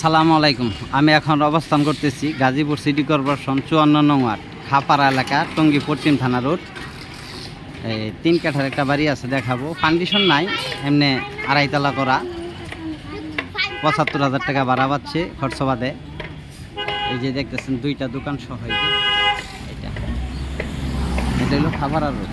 সালাম আলাইকুম। আমি এখন অবস্থান করতেছি গাজীপুর সিটি কর্পোরেশন চুয়ান্ন নং ওয়ার্ড, খাপাড়া এলাকা, টঙ্গী পশ্চিম থানা রোড। এই তিন কাঠার একটা বাড়ি আছে দেখাবো। ফান্ডিশন নাই, এমনি আড়াইতলা করা। পঁচাত্তর হাজার টাকা ভাড়া পাচ্ছে খরচ বাদে এই যে দেখতেছেন, দুইটা দোকান সহ এটা এটা হলো Khapara road.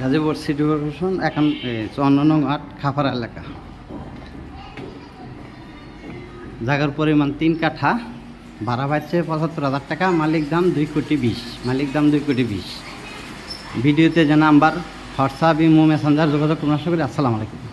Gazipur city corporation এখন চুয়ান্ন নং আট খাপাড়া এলাকা। জায়গার পরিমাণ তিন কাঠা। ভাড়া পাচ্ছে পঁচাত্তর হাজার টাকা, মালিক দাম দুই কোটি বিশ, মালিক দাম দুই কোটি বিশ। ভিডিওতে যে নাম্বার হোয়াটসঅ্যাপ ইমো মেসেঞ্জার যোগাযোগ আশা করি। আসসালামু আলাইকুম।